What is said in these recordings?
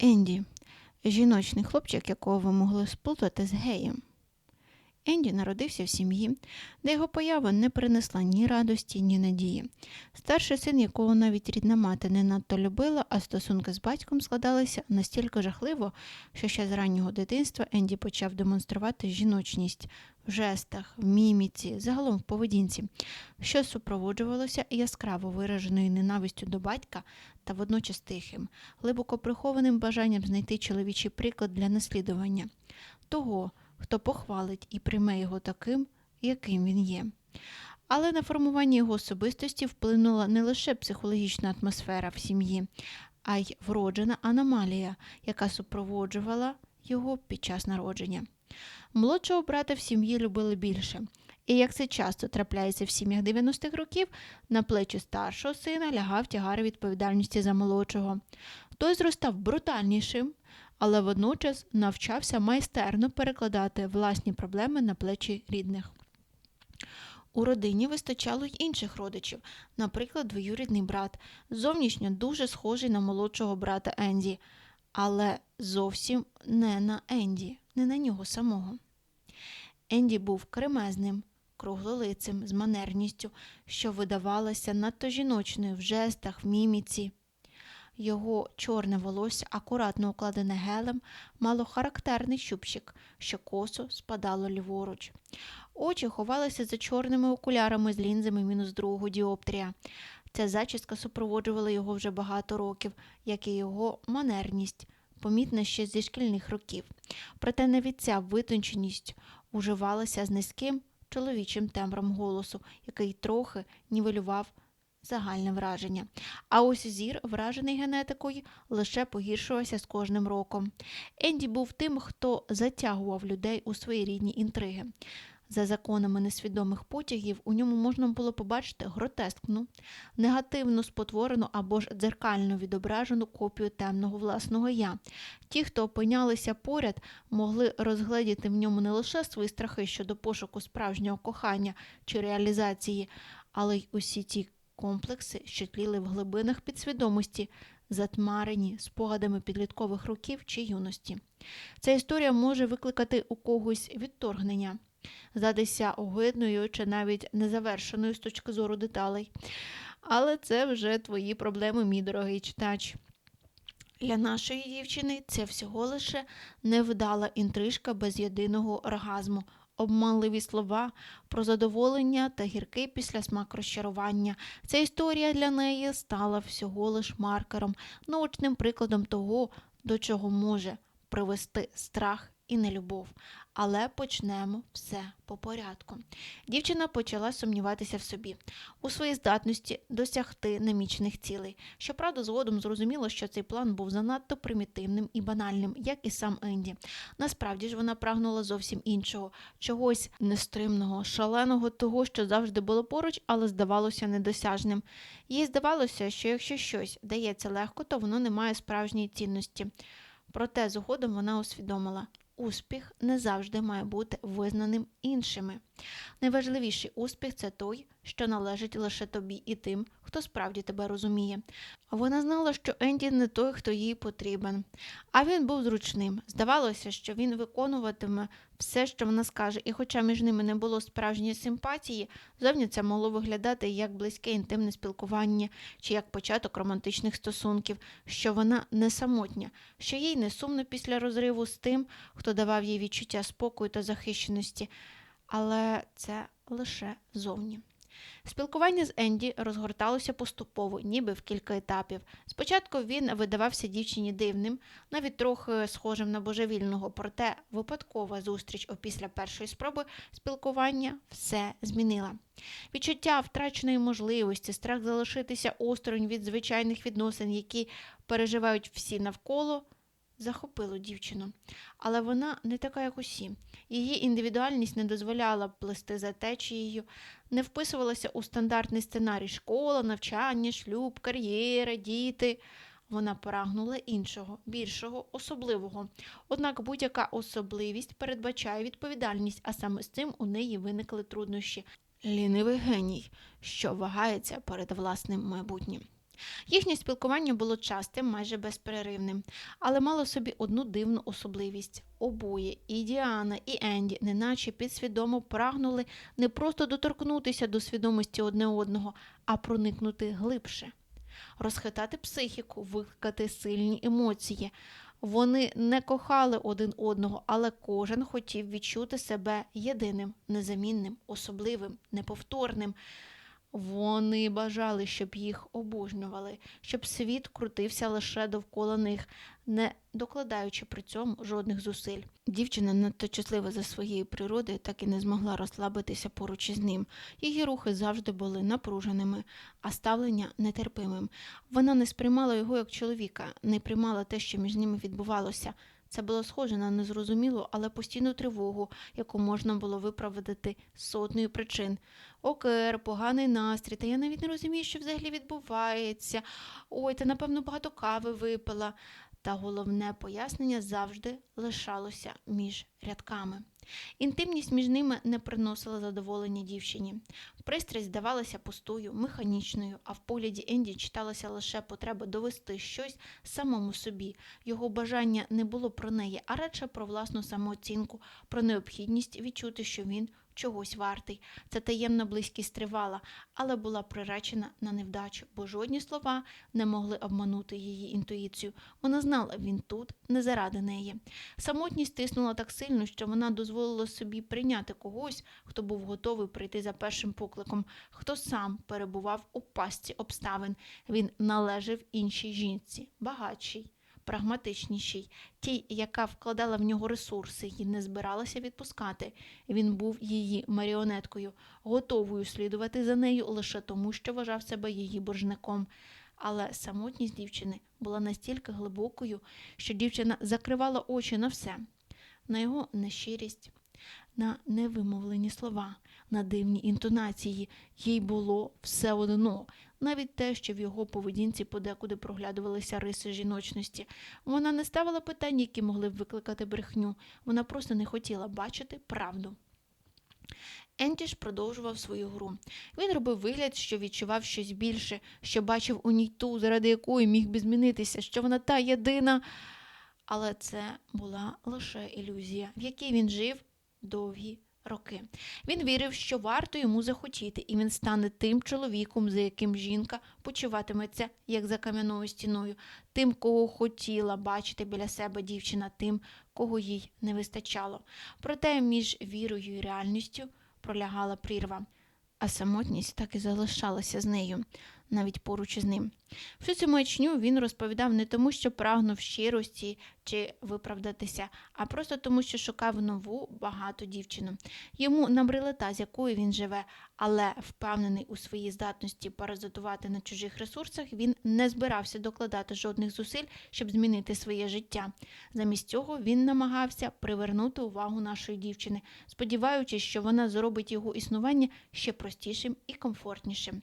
Енді жіночний хлопчик, якого ви могли сплутати з геєм. Енді народився в сім'ї, де його поява не принесла ні радості, ні надії. Старший син, якого навіть рідна мати не надто любила, а стосунки з батьком складалися настільки жахливо, що ще з раннього дитинства Енді почав демонструвати жіночність в жестах, в міміці, загалом в поведінці, що супроводжувалося яскраво вираженою ненавистю до батька та водночас тихим, глибоко прихованим бажанням знайти чоловічий приклад для наслідування того, хто похвалить і прийме його таким, яким він є. Але на формування його особистості вплинула не лише психологічна атмосфера в сім'ї, а й вроджена аномалія, яка супроводжувала його під час народження. Молодшого брата в сім'ї любили більше. І як це часто трапляється в сім'ях 90-х років, на плечі старшого сина лягав тягар відповідальності за молодшого. Той зростав брутальнішим, але водночас навчався майстерно перекладати власні проблеми на плечі рідних. У родині вистачало й інших родичів, наприклад, двоюрідний брат, зовнішньо дуже схожий на молодшого брата Енді, але зовсім не на Енді, не на нього самого. Енді був кремезним, круглолицим, з манерністю, що видавалася надто жіночною в жестах, в міміці. Його чорне волосся, акуратно укладене гелем, мало характерний щупчик, що косо спадало ліворуч. Очі ховалися за чорними окулярами з лінзами мінус другого діоптрія. Ця зачіска супроводжувала його вже багато років, як і його манерність, помітна ще зі шкільних років. Проте навіть ця витонченість уживалася з низьким чоловічим тембром голосу, який трохи нівелював загальне враження. А ось зір, вражений генетикою, лише погіршувався з кожним роком. Енді був тим, хто затягував людей у свої рідні інтриги. За законами несвідомих потягів у ньому можна було побачити гротескну, негативно спотворену або ж дзеркально відображену копію темного власного я. Ті, хто опинялися поряд, могли розгледіти в ньому не лише свої страхи щодо пошуку справжнього кохання чи реалізації, але й усі ті комплекси, що тліли в глибинах підсвідомості, затмарені спогадами підліткових років чи юності. Ця історія може викликати у когось відторгнення, здатися огидною чи навіть незавершеною з точки зору деталей. Але це вже твої проблеми, мій дорогий читач. Для нашої дівчини це всього лише невдала інтрижка без єдиного оргазму, обманливі слова про задоволення та гіркий післясмак розчарування. Ця історія для неї стала всього лиш маркером, наочним прикладом того, до чого може привести страх і нелюбов. Але почнемо все по порядку. Дівчина почала сумніватися в собі, у своїй здатності досягти намічених цілей. Щоправда, згодом зрозуміло, що цей план був занадто примітивним і банальним, як і сам Енді. Насправді ж вона прагнула зовсім іншого, чогось нестримного, шаленого, того, що завжди було поруч, але здавалося недосяжним. Їй здавалося, що якщо щось дається легко, то воно не має справжньої цінності. Проте згодом вона усвідомила. Успіх не завжди має бути визнаним іншими. Найважливіший успіх це той, що належить лише тобі і тим, хто справді тебе розуміє. Вона знала, що Енді не той, хто їй потрібен, а він був зручним. Здавалося, що він виконуватиме все, що вона скаже, і хоча між ними не було справжньої симпатії, зовні це могло виглядати як близьке інтимне спілкування чи як початок романтичних стосунків, що вона не самотня, що їй не сумно після розриву з тим, хто давав їй відчуття спокою та захищеності, але це лише зовні. Спілкування з Енді розгорталося поступово, ніби в кілька етапів. Спочатку він видавався дівчині дивним, навіть трохи схожим на божевільного, проте випадкова зустріч опісля першої спроби спілкування все змінила. Відчуття втраченої можливості, страх залишитися осторонь від звичайних відносин, які переживають всі навколо. Захопило дівчину, але вона не така, як усі. Її індивідуальність не дозволяла плести за течією, не вписувалася у стандартний сценарій школа, навчання, шлюб, кар'єра, діти. Вона прагнула іншого, більшого, особливого. Однак будь-яка особливість передбачає відповідальність, а саме з цим у неї виникли труднощі. Лінивий геній, що вагається перед власним майбутнім. Їхнє спілкування було частим, майже безперервним, але мало в собі одну дивну особливість. Обоє, і Діана, і Енді, неначе підсвідомо прагнули не просто доторкнутися до свідомості одне одного, а проникнути глибше, розхитати психіку, викликати сильні емоції. Вони не кохали один одного, але кожен хотів відчути себе єдиним, незамінним, особливим, неповторним. Вони бажали, щоб їх обожнювали, щоб світ крутився лише довкола них, не докладаючи при цьому жодних зусиль. Дівчина надто щаслива за своєю природою, так і не змогла розслабитися поруч із ним. Її рухи завжди були напруженими, а ставлення нетерпимим. Вона не сприймала його як чоловіка, не приймала те, що між ними відбувалося. Це було схоже на незрозумілу, але постійну тривогу, яку можна було виправдати сотнею причин. Окер, поганий настрій, та я навіть не розумію, що взагалі відбувається. Ой, ти, напевно, багато кави випила. Та головне пояснення завжди лишалося між рядками. Інтимність між ними не приносила задоволення дівчині. Пристрасть здавалася пустою, механічною, а в погляді Енді читалася лише потреба довести щось самому собі. Його бажання не було про неї, а радше про власну самооцінку, про необхідність відчути, що він чогось вартий. Ця таємна близькість тривала, але була приречена на невдачу, бо жодні слова не могли обманути її інтуїцію. Вона знала, він тут не заради неї. Самотність тиснула так сильно, що вона дозволила собі прийняти когось, хто був готовий прийти за першим покликом, хто сам перебував у пастці обставин. Він належав іншій жінці, багатшій. Прагматичнішій, тій, яка вкладала в нього ресурси і не збиралася відпускати. Він був її маріонеткою, готовою слідувати за нею лише тому, що вважав себе її боржником. Але самотність дівчини була настільки глибокою, що дівчина закривала очі на все, на його нещирість, на невимовлені слова, на дивні інтонації. Їй було все одно, навіть те, що в його поведінці подекуди проглядувалися риси жіночності. Вона не ставила питань, які могли б викликати брехню. Вона просто не хотіла бачити правду. Енті ж продовжував свою гру. Він робив вигляд, що відчував щось більше, що бачив у ній ту, заради якої міг би змінитися, що вона та єдина. Але це була лише ілюзія, в якій він жив довгі роки. Він вірив, що варто йому захотіти, і він стане тим чоловіком, за яким жінка почуватиметься, як за кам'яною стіною, тим, кого хотіла бачити біля себе дівчина, тим, кого їй не вистачало. Проте між вірою і реальністю пролягала прірва, а самотність так і залишалася з нею, навіть поруч із ним. Всю цю маячню він розповідав не тому, що прагнув щирості чи виправдатися, а просто тому, що шукав нову багату дівчину. Йому набрила та, з якою він живе, але впевнений у своїй здатності паразитувати на чужих ресурсах, він не збирався докладати жодних зусиль, щоб змінити своє життя. Замість цього він намагався привернути увагу нашої дівчини, сподіваючись, що вона зробить його існування ще простішим і комфортнішим.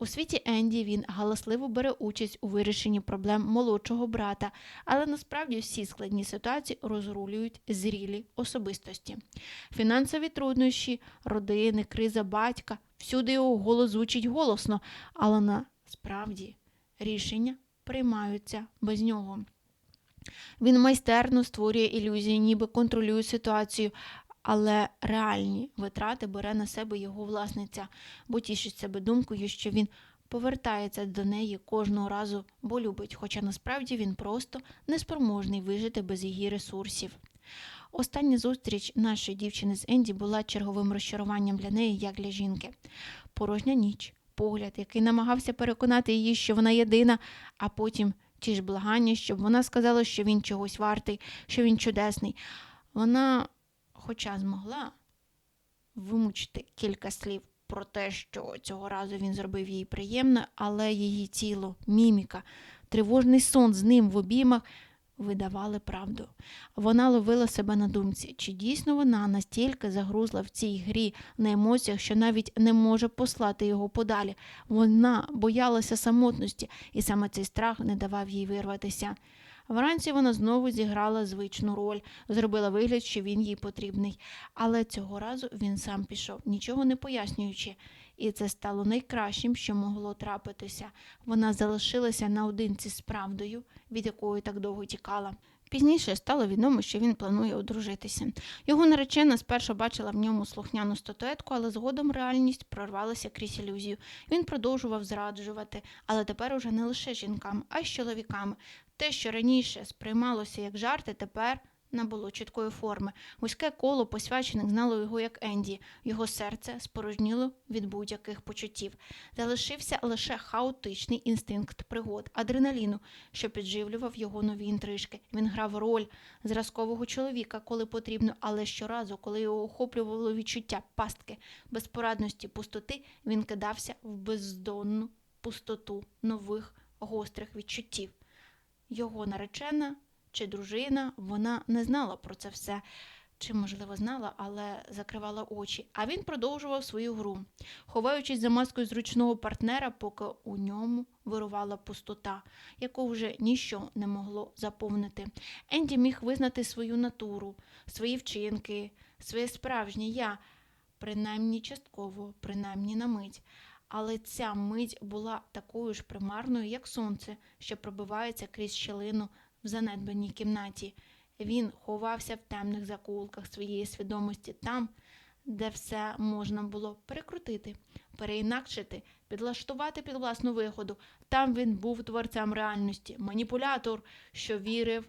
У світі Енді він галасливо бере участь у вирішенні проблем молодшого брата, але насправді всі складні ситуації розрулюють зрілі особистості. Фінансові труднощі, родини, криза батька, всюди його голос звучить голосно, але насправді рішення приймаються без нього. Він майстерно створює ілюзії, ніби контролює ситуацію, але реальні витрати бере на себе його власниця, бо тішить себе думкою, що він повертається до неї кожного разу, бо любить, хоча насправді він просто неспроможний вижити без її ресурсів. Остання зустріч нашої дівчини з Енді була черговим розчаруванням для неї, як для жінки. Порожня ніч, погляд, який намагався переконати її, що вона єдина, а потім ті ж благання, щоб вона сказала, що він чогось вартий, що він чудесний. Вона хоча змогла вимучити кілька слів про те, що цього разу він зробив їй приємно, але її тіло, міміка, тривожний сон з ним в обіймах видавали правду. Вона ловила себе на думці, чи дійсно вона настільки загрузла в цій грі на емоціях, що навіть не може послати його подалі. Вона боялася самотності, і саме цей страх не давав їй вирватися. Вранці вона знову зіграла звичну роль, зробила вигляд, що він їй потрібний. Але цього разу він сам пішов, нічого не пояснюючи. і це стало найкращим, що могло трапитися. Вона залишилася наодинці з правдою, від якої так довго тікала. Пізніше стало відомо, що він планує одружитися. Його наречена спершу бачила в ньому слухняну статуетку, але згодом реальність прорвалася крізь ілюзію. Він продовжував зраджувати, але тепер уже не лише жінкам, а й з чоловіками. Те, що раніше сприймалося як жарти, тепер набуло чіткої форми. Вузьке коло посвячених знало його як Енді. Його серце спорожніло від будь-яких почуттів. Залишився лише хаотичний інстинкт пригод, адреналіну, що підживлював його нові інтрижки. Він грав роль зразкового чоловіка, коли потрібно, але щоразу, коли його охоплювало відчуття пастки, безпорадності, пустоти, він кидався в бездонну пустоту нових гострих відчуттів. Його наречена чи дружина, вона не знала про це все. Чи, можливо, знала, але закривала очі. А він продовжував свою гру, ховаючись за маскою зручного партнера, поки у ньому вирувала пустота, яку вже ніщо не могло заповнити. Енді міг визнати свою натуру, свої вчинки, своє справжнє я, принаймні частково, принаймні на мить. Але ця мить була такою ж примарною, як сонце, що пробивається крізь щілину в занедбаній кімнаті. Він ховався в темних закулках своєї свідомості там, де все можна було перекрутити, переінакшити, підлаштувати під власну виходу. Там він був творцем реальності, маніпулятор, що вірив.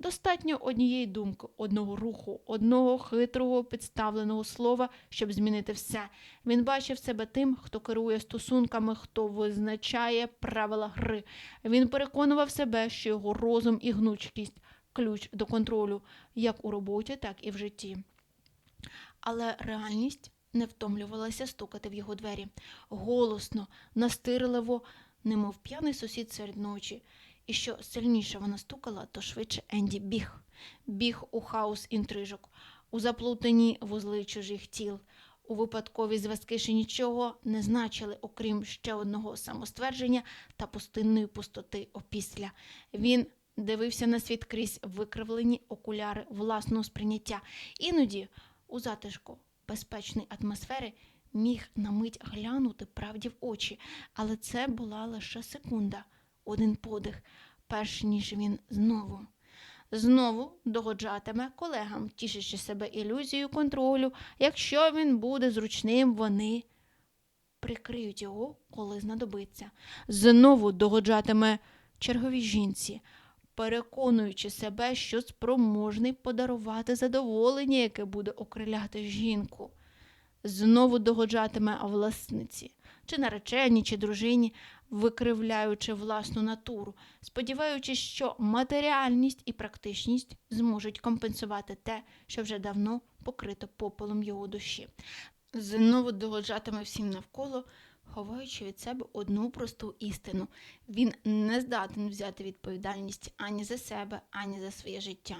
Достатньо однієї думки, одного руху, одного хитрого підставленого слова, щоб змінити все. Він бачив себе тим, хто керує стосунками, хто визначає правила гри. Він переконував себе, що його розум і гнучкість ключ до контролю як у роботі, так і в житті. Але реальність не втомлювалася стукати в його двері. Голосно, настирливо, немов п'яний сусід серед ночі. І що сильніше вона стукала, то швидше Енді біг. Біг у хаос інтрижок, у заплутані вузли чужих тіл. У випадкові зв'язки ще нічого не значили, окрім ще одного самоствердження та пустинної пустоти опісля. Він дивився на світ крізь викривлені окуляри власного сприйняття. Іноді, у затишку безпечної атмосфери, міг на мить глянути правді в очі, але це була лише секунда, один подих, перш ніж він знову. Знову догоджатиме колегам, тішачи себе ілюзією контролю. Якщо він буде зручним, вони прикриють його, коли знадобиться. Знову догоджатиме черговій жінці, переконуючи себе, що спроможний подарувати задоволення, яке буде окриляти жінку. Знову догоджатиме власниці, чи нареченій, чи дружині, викривляючи власну натуру, сподіваючись, що матеріальність і практичність зможуть компенсувати те, що вже давно покрито попелом його душі. Знову догоджатиме всім навколо, ховаючи від себе одну просту істину. Він не здатен взяти відповідальність ані за себе, ані за своє життя.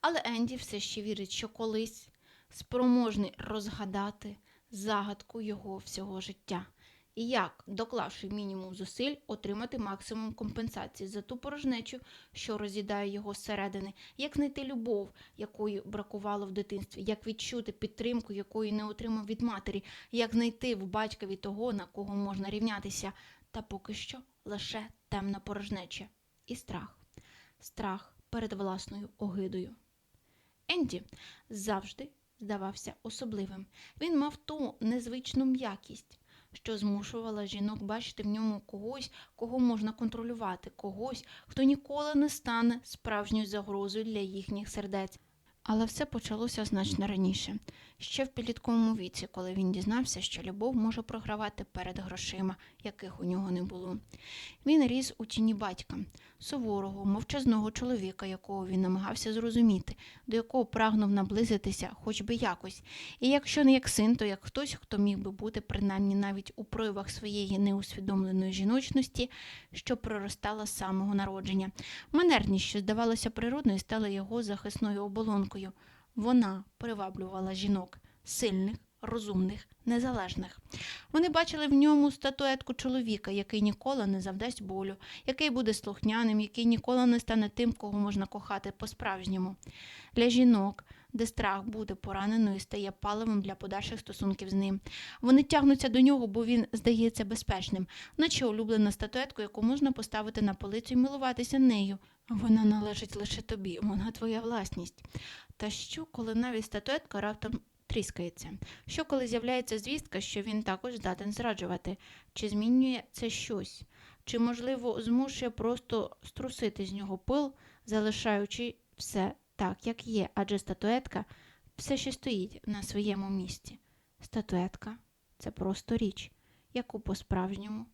Але Енді все ще вірить, що колись спроможний розгадати загадку його всього життя. І як, доклавши мінімум зусиль, отримати максимум компенсації за ту порожнечу, що роз'їдає його зсередини, як знайти любов, якої бракувало в дитинстві, як відчути підтримку, якої не отримав від матері, як знайти в батькові того, на кого можна рівнятися, та поки що лише темна порожнеча і страх, страх перед власною огидою. Енді завжди здавався особливим. Він мав ту незвичну м'якість, що змушувала жінок бачити в ньому когось, кого можна контролювати, когось, хто ніколи не стане справжньою загрозою для їхніх сердець. Але все почалося значно раніше, ще в підлітковому віці, коли він дізнався, що любов може програвати перед грошима, яких у нього не було. Він ріс у тіні батька, суворого, мовчазного чоловіка, якого він намагався зрозуміти, до якого прагнув наблизитися хоч би якось. І якщо не як син, то як хтось, хто міг би бути принаймні навіть у проявах своєї неусвідомленої жіночності, що проростала з самого народження. Манерність, що здавалося природною, стала його захисною оболонкою. Вона приваблювала жінок сильних, розумних, незалежних. Вони бачили в ньому статуетку чоловіка, який ніколи не завдасть болю, який буде слухняним, який ніколи не стане тим, кого можна кохати по-справжньому. Для жінок, де страх буде пораненою, стає паливом для подальших стосунків з ним. Вони тягнуться до нього, бо він здається безпечним, наче улюблена статуетка, яку можна поставити на полицю і милуватися нею. Вона належить лише тобі, вона твоя власність. Та що, коли навіть статуетка раптом тріскається? Що, коли з'являється звістка, що він також здатен зраджувати? Чи змінює це щось? Чи, можливо, змушує просто струсити з нього пил, залишаючи все так, як є, адже статуетка все ще стоїть на своєму місці. Статуетка це просто річ, яку по-справжньому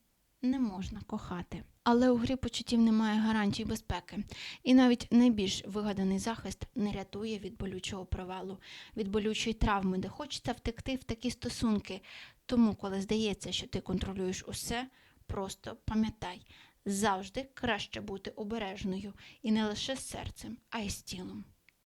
не можна кохати. Але у грі почуттів немає гарантій безпеки, і навіть найбільш вигаданий захист не рятує від болючого провалу, від болючої травми, де хочеться втекти в такі стосунки. Тому, коли здається, що ти контролюєш усе, просто пам'ятай, завжди краще бути обережною і не лише з серцем, а й з тілом.